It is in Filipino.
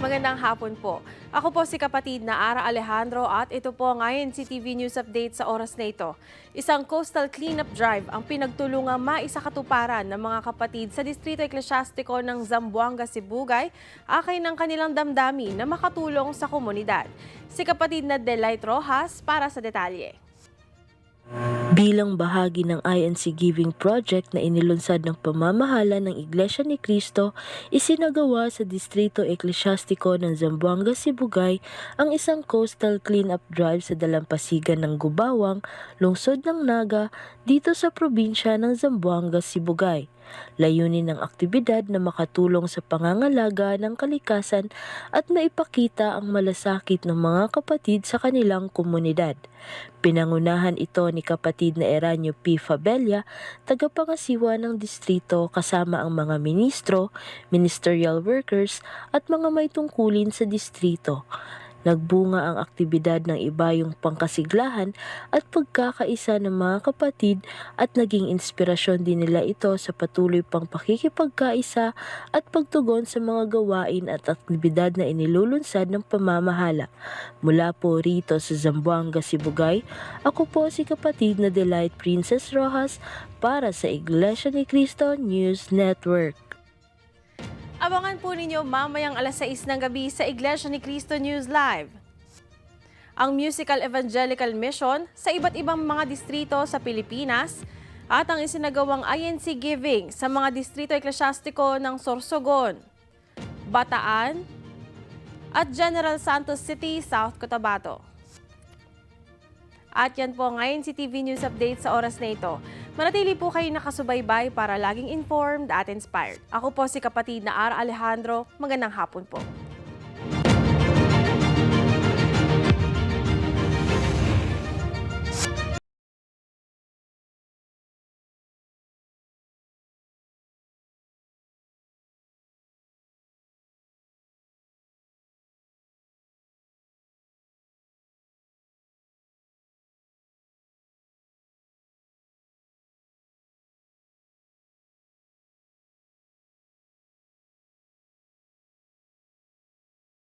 Magandang hapon po. Ako po si kapatid na Ara Alejandro at ito po ngayon si TV News Update sa oras na ito. Isang coastal cleanup drive ang pinagtulungang maisakatuparan ng mga kapatid sa Distrito Eklesyastiko ng Zamboanga, Sibugay, akay ng kanilang damdamin na makatulong sa komunidad. Si kapatid na Delight Rojas para sa detalye. Bilang bahagi ng INC Giving Project na inilunsad ng pamamahala ng Iglesia ni Cristo, isinagawa sa Distrito Eklesyastiko ng Zamboanga, Sibugay ang isang coastal cleanup drive sa dalampasigan ng Gubawang, lungsod ng Naga, dito sa probinsya ng Zamboanga, Sibugay. Layunin ng aktibidad na makatulong sa pangangalaga ng kalikasan at maipakita ang malasakit ng mga kapatid sa kanilang komunidad. Pinangunahan ito ni kapatid na Eranio P. Fabella, tagapangasiwa ng distrito kasama ang mga ministro, ministerial workers at mga may tungkulin sa distrito. Nagbunga ang aktibidad ng ibayong pangkasiglahan at pagkakaisa ng mga kapatid at naging inspirasyon din nila ito sa patuloy pang pakikipagkaisa at pagtugon sa mga gawain at aktibidad na inilulunsad ng pamamahala. Mula po rito sa Zamboanga, Sibugay, ako po si kapatid na Delight Princess Rojas para sa Iglesia ni Cristo News Network. Abangan po ninyo mamayang alas 6 ng gabi sa Iglesia ni Cristo News Live. Ang Musical Evangelical Mission sa iba't ibang mga distrito sa Pilipinas at ang isinagawang INC Giving sa mga distrito eklesyastiko ng Sorsogon, Bataan, at General Santos City, South Cotabato. At yan po ngayon si TV News Update sa oras na ito. Manatili po kayo nakasubaybay para laging informed at inspired. Ako po si kapatid na Ara Alejandro. Magandang hapon po.